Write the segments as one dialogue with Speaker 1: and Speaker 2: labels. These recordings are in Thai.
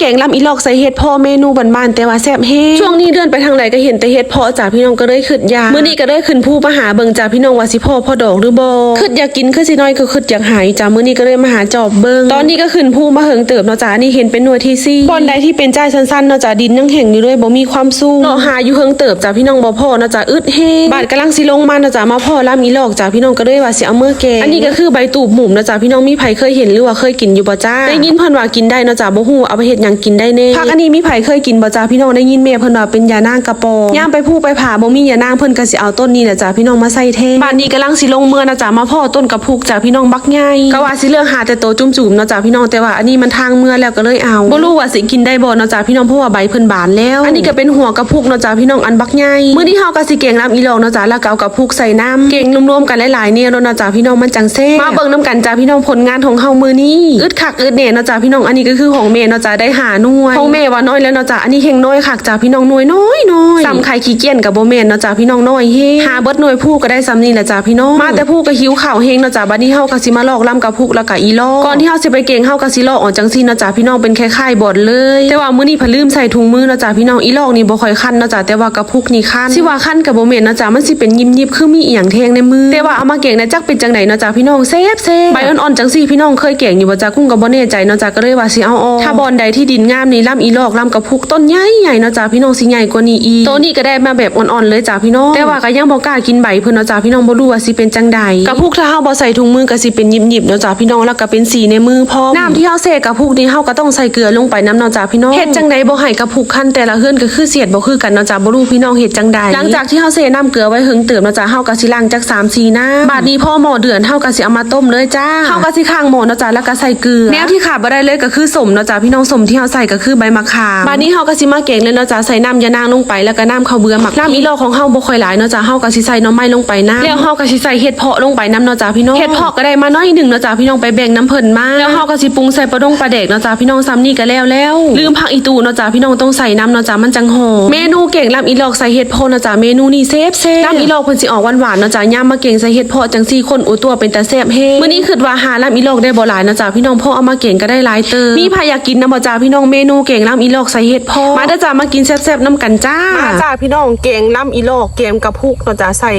Speaker 1: แกงลำอีหลอกใส่เห็ดเพอเมนูบ้านๆแต่ว่าแซ่บเฮงช่วงนี้เดินไปทางไหนก็เห็นแต่เห็ดเพอจ้าพี่น้องก็เลยขึ้นยามื้อนี้ก็ได้ขึ้นผู้มาหาเบิ่งจ้าพี่น้องว่าสิพ่อพ่อดอกหรือบ่ขึ้นอยากกินคือสิน้อยก็ขึ้นอยากหายจ้ามื้อนี้ก็เลยมาหาจอบเบิ่งตอนนี้ก็ขึ้นผู้มาเหิงเติบเนาะจ้านี่เห็นเป็นหน่วยที่สี่บอนใดที่เป็นจ้ายสั้นๆเนาะจ้าดินยังแห้งอยู่เลยบ่มีความสูงเนาะหาอยู่เหิงเติบจ้าพี่น้องบ่พ่อเนาะจ้าอึดเฮงบาดกำลังสิลงมาเนาะจ้ามาพ่อลำอีหลอกจ้าพี่น้องก็เลยว่าสิเอาเมื่อแกงอันนี้ก็คือใบตูบหมุมเนาะจ้าพี่น้องมีไผเคยเห็นหรือว่าเคยกินอยู่บ่จ้าได้ยินเพิ่นว่ากินได้เนาะจ้าบ่ฮู้เอาไปเฮ็ดหยังกินได้แน่ผักอันนี้มีไผเคยกินบ่จ้าพี่น้องได้ยินแม่เพิ่นว่าเป็นยานางกระปอย่างไปผู้ไปผ่าบ่มียานางเพิ่นก็สิเอาต้นนี้แหละจ้าพี่น้องมาใส่แทนบ้านนี้กำลังสิลงเมื่อนะจ้ามาพ่อต้นกระพุกจ้าพี่น้องบักใหญ่ก็ว่าสิเลือกหาแต่โตจุ่มๆเนาะจ้าพี่น้องแต่ว่าอันนี้มันทางเมื่อแล้วก็เลยเอาบ่รู้ว่าสิกินได้บ่เนาะจ้าพี่น้องเพราะว่าใบเพิ่นบานแล้ว อันนี้ก็เป็นหัวกระพุกเนาะจ้าพี่น้องอันบักใหญ่มื้อนี้เฮาก็สิเก่งลำอีหลอกเนาะจ้าแล้วก็เอากระพุกใส่น้ำเก่งรวมๆกันหลายๆเนี่ยเนาะจ้าพี่น้องมันจังแซ่บมาเบิ่งนํกันจ้าพี่น้องผลงานของเฮามื้อนี้อึดคักอึดแหน่เนาะจ้าพี่น้องอันนี้ก็คือของแม่เนาะจ้าได้หาหน่วยของแม่ว่าน้อยแล้วเนาะจ้าอันนี้เฮงน้อยคักจ้าพี่น้องหน่วยน้อยน้อยซ้ำไข่ขี้เกียจกับบ่แม่นเนาะจ้าพี่น้องน้อยเฮหาเบิดหน่วยผู้ก็ได้ซ้ำนี่แหละจ้าพี่น้องมาแต่ผู้ก็หิวข้าวเฮงเนาะจ้าบัดนี้เฮาก็สิมาลอกล่ำกับพุกแล้วก็อีลอกก่อนที่เฮาสิไปเก่งเฮาก็สิลอกออกจังซี่เนาะจ้าพี่น้องเป็นคล้ายๆบอดเลย แต่ว่ามื้อนี้เพิ่นลืมใส่ถุงมือเนาะจ้าพี่น้องอีลอกนี่บ่ค่อยคันเนาะจ้าแต่ว่ากระพุกนี่คันสิว่าคันกับบ่แม่นเนาะจ้ามันสิเป็นยิบๆคือมีอีหยังแทงในมือแต่ว่าเอามาเก่งนะจักเป็นจังไดเนาะจ้าพี่น้องเซฟเซฟใบอ่อนๆจังซี่พี่น้องเคยเก่งอยู่บ่จ้ากุ้งก็บ่แน่ใจเนาะจ้าก็เลยว่าสิเอาออกถ้าบอนใดที่ดินงามนี่ล่ำอีลอกล่ำกระพุกต้นใหญ่ๆเนาะจ้าพี่น้องสิใหญ่กว่านี้อีกตัวนี้ก็ได้มาแบบอ่อนๆเลยจ้าพี่น้องแต่ว่าก็ยังบ่กล้ากินใบเพิ่นเนาะจ้าพี่น้องบ่รู้ว่าสิเป็นจังใดกระพุกถ้าเฮาบ่ใส่ถุงมือก็สิเป็นยิบๆเนาะจ้าพี่น้องแล้วก็เป็นสีในมือพร้อมน้ำที่เฮาเสกกระพุกนี่เฮาก็ต้องใส่เกลือลงไปน้ำเนาะจ้าพี่น้องเฮ็ดจังใดบ่ให้กระพุกคันแต่ละเฮือนก็คือเสียดบ่คือกันเนาะจ้าบ่รู้พี่น้องเฮ็ดจังใดหลังจากที่เฮาเสน้ำเกลือไว้หึงเติมเนาะจ้าเฮาก็สิล้างจัก3 4น้ำบาดนี้พอหม้อเดือดเฮาก็สิเอามาต้มเลยจ้าเฮาก็สิข้างหม้อเนาะจ้าแล้วก็ใส่เกลือแนวที่ขาดบ่ได้เลยก็คือสมเนาะจ้าพี่น้องสมที่เฮาใส่ก็คือใบมะขามบาดนี้เฮาก็สิมาเก่งเลยเนาะจ้าใส่น้ำยานางลงไปแล้วก็น้ำข้าวเบื่อหมักน้ำอีหลอของเฮาบ่ค่อยหลายเนาะจ้าเฮาก็สิใส่น้ำไม้ลงไปน้ำแล้วเฮาก็สิใส่เห็ดเพาะลงไปน้ำเนาะจ้าพี่น้องเห็ดเพาะก็ได้มาน้อยหนึงเนาะจ้าพี่น้องไปแบ่งน้ำเพิ่นมาแล้วเฮาก็สิปรุงใส่ปลาดงปลาแดกเนาะจ้าพี่น้องซ้ำนี่ก็แล้วแล้วลืมผักอีตูเนาะจ้าพี่น้องต้องใส่น้ำเนาะจ้ามันจังหอมเมนูเก่งลำอีหลอกใส่เห็ดเพาะเนาะจ้าเมนูนี้เซฟเซฟลำอีหลอกเพิ่นสิออกหวานๆเนาะจ้าย่ามมาเก่งใส่เห็ดเพาะจังซี่คนอุตัวเป็นตาแซ่บเฮ้มื้อนี้คิดว่าหาลำอีหลอกได้บ่หลายเนาะจ้าพี่น้องเพราะเอามาเก่งก็ได้หลายเติมมีพายากกินนะบ่จ้าพี่น้องเมนูเก่งลำอีโลอกใส่เห็ดเพาะมาเด้อจ้ามากินแซ่บๆน้ำกันจ้ามาจ้าพี่น้องเก่งลำอีโลอกเกมกระพุกเนาะจ้าใส่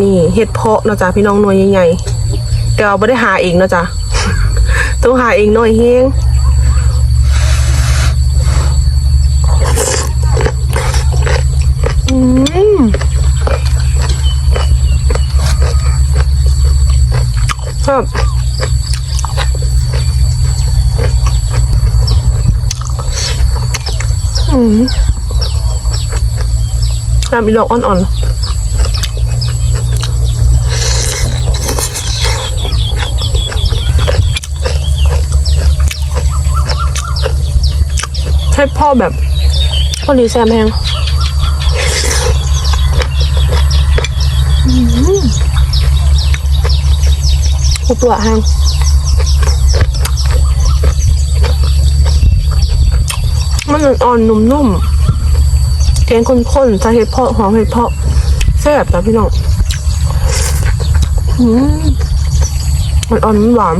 Speaker 1: นี่เห็ดเพาะเนาะจ้าพี่น้องหน่วยใหญ่ๆแต่เราไม่ได้หาเองเนาะจ้าต้องหาเองหน่อยเฮง อืมน้ำอีดอกอ่อนๆ ให้พ่อแบบพอดีแซมแห้งอุปละแห้ง มันอ่อนๆนุ่มๆแกงข้นๆใส่เห็ดเพาะหอมเห็ดเพาะแซ่บนะพี่น้องอืมมันอ่อนหวาน